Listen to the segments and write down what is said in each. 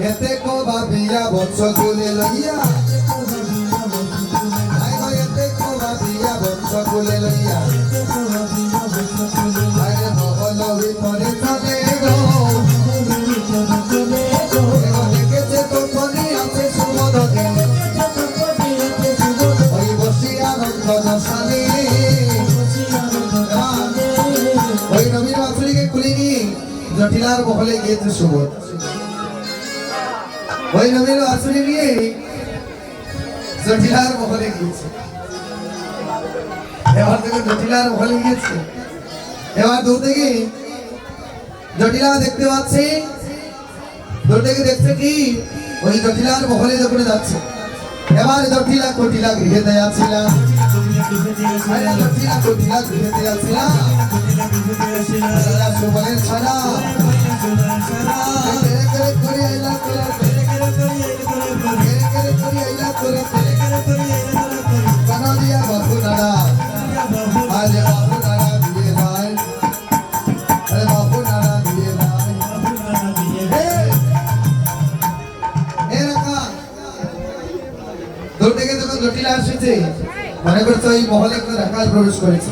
এতে কো ভাবিয়া বংশ কুলে লইয়া। এতে কো। ভাবিয়া বংশ কুলে লইয়া জটিলার মহলে গিয়েছে সুবোধ ওই নবীন বাছুরি নিয়ে জটিলার মহলে গিয়েছে। এবার থেকে জটিলার মহলে গিয়েছে। এবার দূর থেকে জটিলা দেখতে পাচ্ছে। দূর থেকে দেখছে কি? ওই জটিলার মহলে যখন যাচ্ছে, এবার জটিলা কটিলা গৃহে দেয়া ছিলাম জটিলা কটিলা গৃহে দেয়া সুবলের ছাড়া। মনে করছে ওই মহলে রাখাল প্রবেশ করেছে?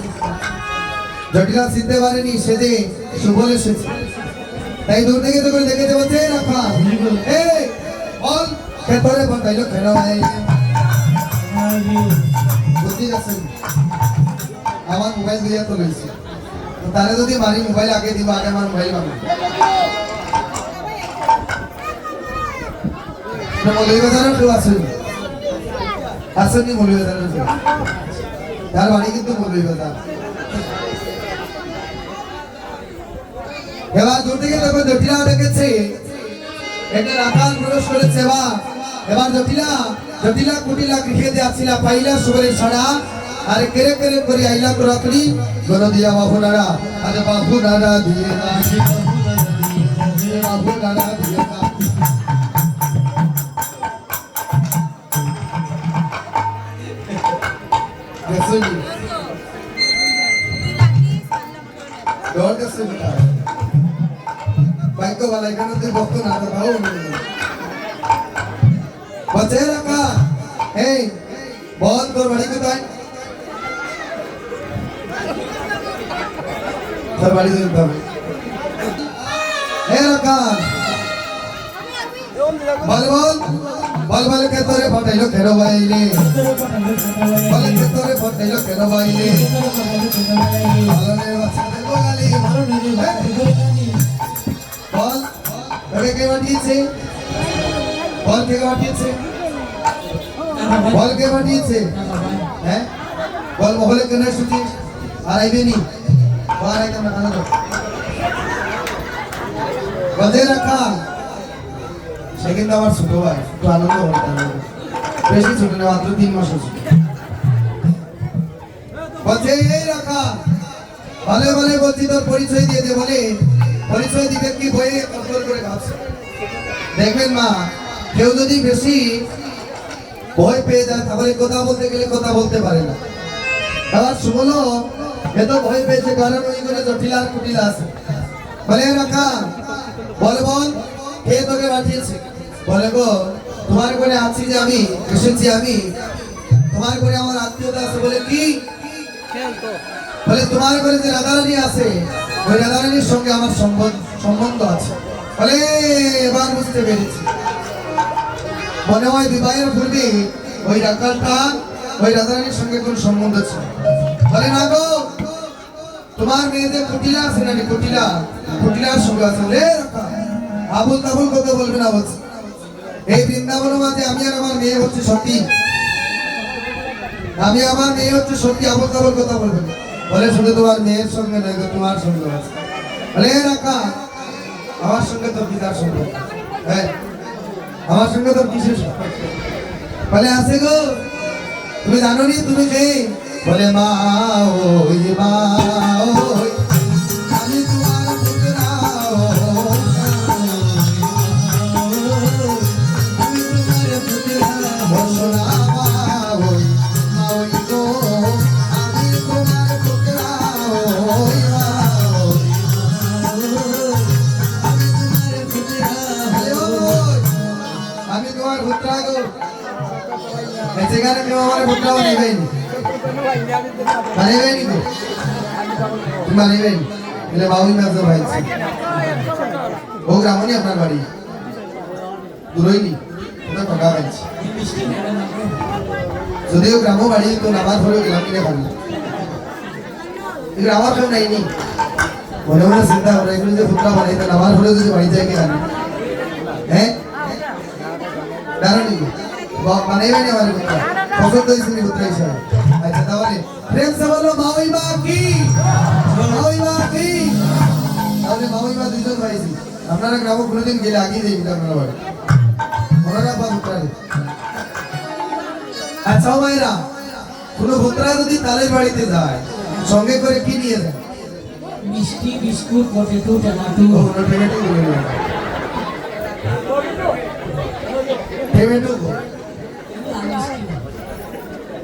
জটিলা চিনতে পারেনি সে যে তাই দূর থেকে যখন দেখে দেবছে রাখা এ বল খেতরে বন্ধাইলো কেন ভাই আমার মোবাইল দিয়ে তো লইছে তো তারে যদি মারি, মোবাইল আগে দিব, আগে আমার মোবাইল পাবো কেউ আসেনি আসেনি মৌলভীবাজারের কেউ তার বাড়ি কিন্তু মৌলভীবাজার এবার দূর থেকে যখন জটিলা দেখেছে। এটা রাখাল প্রবেশ করেছে এবার এবার জটিলা জটিলা কুটিলা গৃহে আসিলা পাইলা সুবরের ছাড়া আর কেড়ে কেড়ে করে আইলা তো রাত্রি। গণ দিয়া বাবু নাড়া। আরে বাবু নাড়া দিয়ে না বাবু নাড়া দিয়ে না দেখছনি বাইক এখানে তুই বকতো না তো ভালো বচে রাখা এই, বল, তোর বাড়ি কোথায়? তোর বাড়ি যেতে হবে। হে রাখা বল বল বল বল, কে তোরে ফটাইলো কেন বাইলে বল, কে তোরে ফটাইলো কেন বাইলে ভালো রে বাচ্চা দেবো পাঠিয়েছে? বল কে পাঠিয়েছে? বল কে পাঠিয়েছে? হ্যাঁ? বল মহলে কেন আর আইবে নি? আর আইতে না। কানা রাখা। সে কিন্তু আমার ছোট ভাই, একটু আনন্দ বেশি ছোট না, মাত্র তিন মাস বলছে এই রাখা। ভালো বলছি, তোর পরিচয় দিয়ে দে, বলে। পরিচয় দিবে কি বইয়ে? কন্ট্রোল করে ভাবছে। দেখবেন মা, কেউ যদি বেশি ভয় পেয়ে যায়, তাহলে কথা বলতে গেলে কথা বলতে পারে না। এবার শুনলো এত ভয় পেয়েছে, কারণ ওই করে জটিলা আর কুটিলা আছে। বলে রাখা, বল বল, কে তোকে পাঠিয়েছে? বলে, গো, তোমার ঘরে আছি যে আমি, এসেছি আমি। তোমার ঘরে আমার আত্মীয়তা আছে বলে কি? বলে, তোমার ঘরে যে রাধারানী আছে, ওই রাধারানীর সঙ্গে আমার সম্বন্ধ সম্বন্ধ আছে। বলে এবার বুঝতে পেরেছি। মনে হয় বিবাহের পূর্বে ওই ডাক্তারটা, ওই রাধারানীর সঙ্গে কোন সম্বন্ধ ছিল বলে, না গো, তোমার মেয়েদের কুটিলা আছে নাকি? কুটিলা কুটিলার সঙ্গে আছে। বলে আবুল তাবুল কথা বলবে না বলছে। এই বৃন্দাবনের মাঝে আমি আর আমার মেয়ে হচ্ছে সতী। আমি আমার মেয়ে হচ্ছে সত্যি আবল তাবল কথা বলবে। বলে, শুধু তোমার মেয়ের সঙ্গে নয় তোমার সঙ্গে আছে। বলে, "এ রাখা আমার সঙ্গে তোর পিতার হ্যাঁ আমার সঙ্গে তোর কিসের সম্পর্ক? বলে, আছে গো। তুমি জানো নি তুমি কে বলে, মা ও মা ওই এই সেখানে কেউ আমার পুত্রা বানাইবেন বানাইবেন তো? তুমি বানাইবেন বাবুই মাছ ভাই ও গ্রামনি আপনার বাড়ি? দূরইনি ওটা ঠকা পাইছি যদিও গ্রাম বাড়ি, তো নামাজ হলেও গেলাম কিনে ভালো এগুলো আমার কেউ নাইনি মনে মনে চিন্তা করে এগুলো যে পুত্রা বানাইতে নামাজ হলেও যদি বাড়ি যায় কেন হ্যাঁ? দাঁড়ানি নি পুত্র হিসাবে আচ্ছা তাহলে প্রেম সে বলো মাওই মা কি? মাওই মা কি? তাহলে মাওই মা দুজন ভাইছি আপনারা গ্রামে কোনোদিন গেলে আগিয়ে যাই আপনারা বাড়ি। মনে রাখবা পুত্রারে আচ্ছা মায়েরা কোনো পুত্রা যদি তালের বাড়িতে যায় সঙ্গে করে কি নিয়ে যায়? মিষ্টি বিস্কুট পটেটো টমেটো। ও, ওনার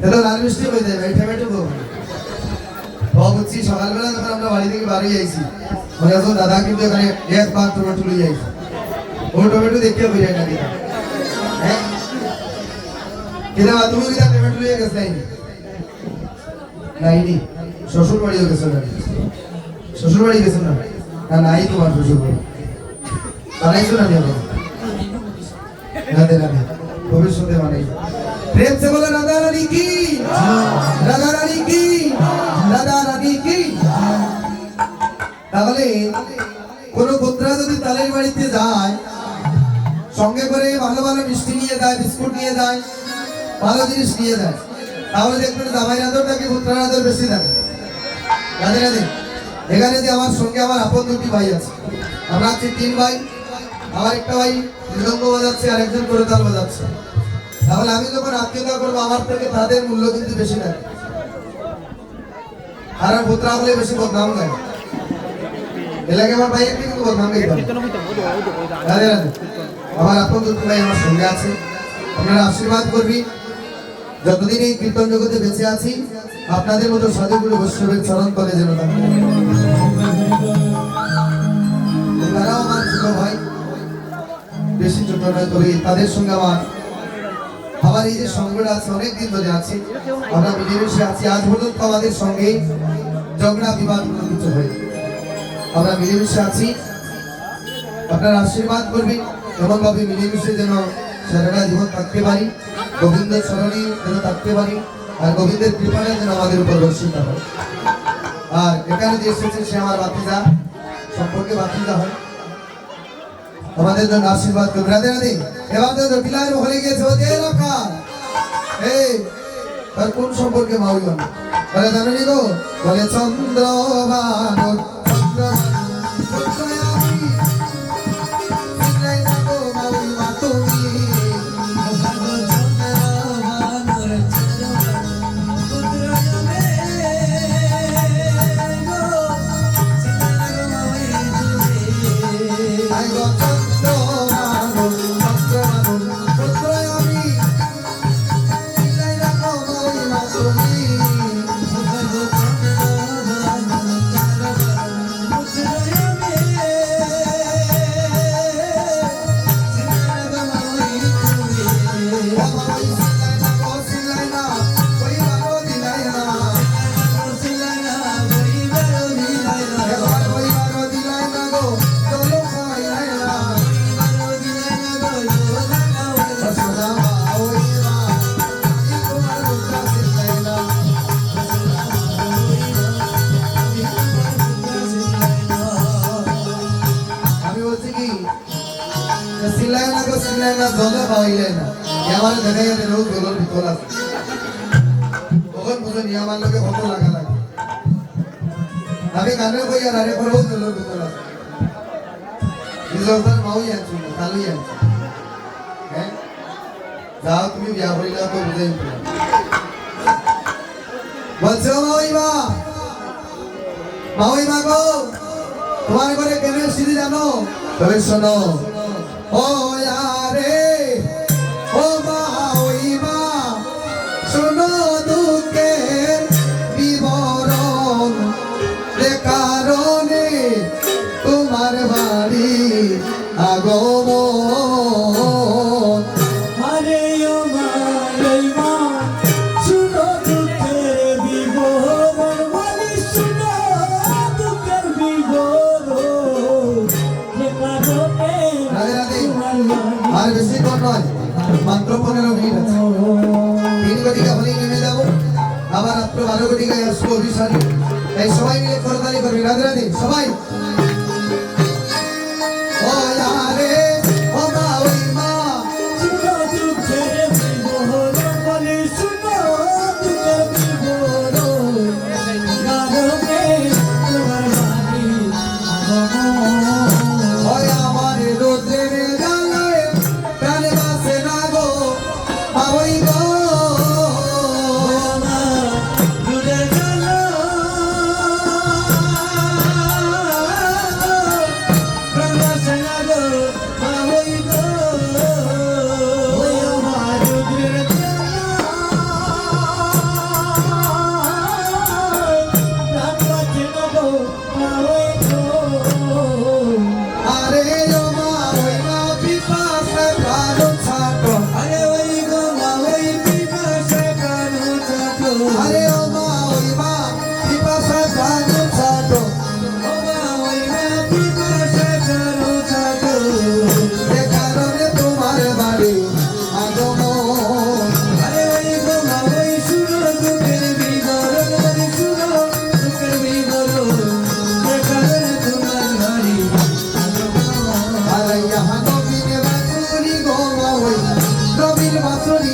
এটা লাল মিষ্টি হয়ে এই পেমেন্টও গো। ও বুঝছি সকালবেলা যখন আমরা বাড়ি থেকে বাড়ি আইছি মনে আছে দাদা কিন্তু এখানে এক পাক টমেটো লই আইছি ও টমেটো দেখতে হয়ে? যায় না কিনা তুমি টমেটো নাইনি। নাইনি। শ্বশুর বাড়িও না শ্বশুর বাড়ি না? না, নাই তোমার শ্বশুর বাড়ি। বানাইছো না নিয়ম রাধে রাধে ভবিষ্যতে বানাই প্রেম সে বলে, রাধা রানী কি? রাধা রানী কি? রাধা রানী কি? তাহলে কোন পুত্রা যদি তালের বাড়িতে যায়, সঙ্গে করে ভালো ভালো মিষ্টি নিয়ে যায়, বিস্কুট নিয়ে যায়, ভালো জিনিস নিয়ে যায়, তাহলে দেখবেন জামাই আদর নাকি পুত্রার আদর বেশি থাকে। রাধে রাধে। এখানে যে আমার সঙ্গে আমার আপন দুটি ভাই আছে। আমরা আছি তিন ভাই আমার একটা ভাই মৃদঙ্গ বাজাচ্ছে আর একজন করতাল বাজাচ্ছে। তাহলে আমি যখন আত্মীয়তা করব, আমার থেকে তাদের মূল্য কিন্তু বেশি থাকে আর পুত্রা বলে বেশি বদনাম গায় এলাকায় আমার ভাই একটি কিন্তু বদনাম আমার আপন ভাই আমার সঙ্গে আছে। আপনারা আশীর্বাদ করবি। যতদিন এই কীর্তন জগতে বেঁচে আছি, আপনাদের মতো সাধুগুলো বৈষ্ণবের চরণ যেন তারাও আমার ছোট ভাই। বেশি ছোট নয়, তবে তাদের সঙ্গে আমার আমার এই যে সঙ্গটা আছে অনেক দিন ধরে আছে। আমরা মিলেমিশে আছি। আজ পর্যন্ত আমাদের সঙ্গে ঝগড়া, বিবাদ কোনো কিছু হয়। আমরা মিলেমিশে আছি। আপনার আশীর্বাদ করবেন। এমন ভাবে মিলেমিশে যেন সারাটা জীবন থাকতে পারি। গোবিন্দের স্মরণে যেন থাকতে পারি। আর গোবিন্দের কৃপাটা যেন আমাদের উপর বর্ষিত হয়। আর এখানে যে এসেছে, সে আমার বাতিজা সম্পর্কে বাতিজা হয়। আমাদের জন্য আশীর্বাদ করবে রাধে রাধে। এবার তো জটিলার হয়ে গেছে ও যে রাখা এই, তার কোন সম্পর্কে মাউল বলে জানেনি গো? বলে চন্দ্র আমি না আমার দেখা যাবে রোগ জলের ভিতর আছে। তখন বুঝুন আমার লোকে কত লাগা লাগে আমি গানে কই আর আরে রোগ জলের ভিতর আছে। নিজের মাউই আনছি, তালুই আনছি। যাও তুমি বিয়া হইলে তো বুঝাই বলছো, মাউই মা মাউই মা গো তোমার ঘরে কেন সিঁড়ি জানো? তবে শোনো ও আরে আর বেশিক্ষণ নয়। মাত্র পনেরো মিনিট আছে। তিন ঘটিকা হলেই নেমে যাব। আবার রাত্র বারো ঘটিকায় আসব অভিসারে এই সবাই মিলে করতালি করবি রাধে রাধে, সবাই। বাসুরি গো মা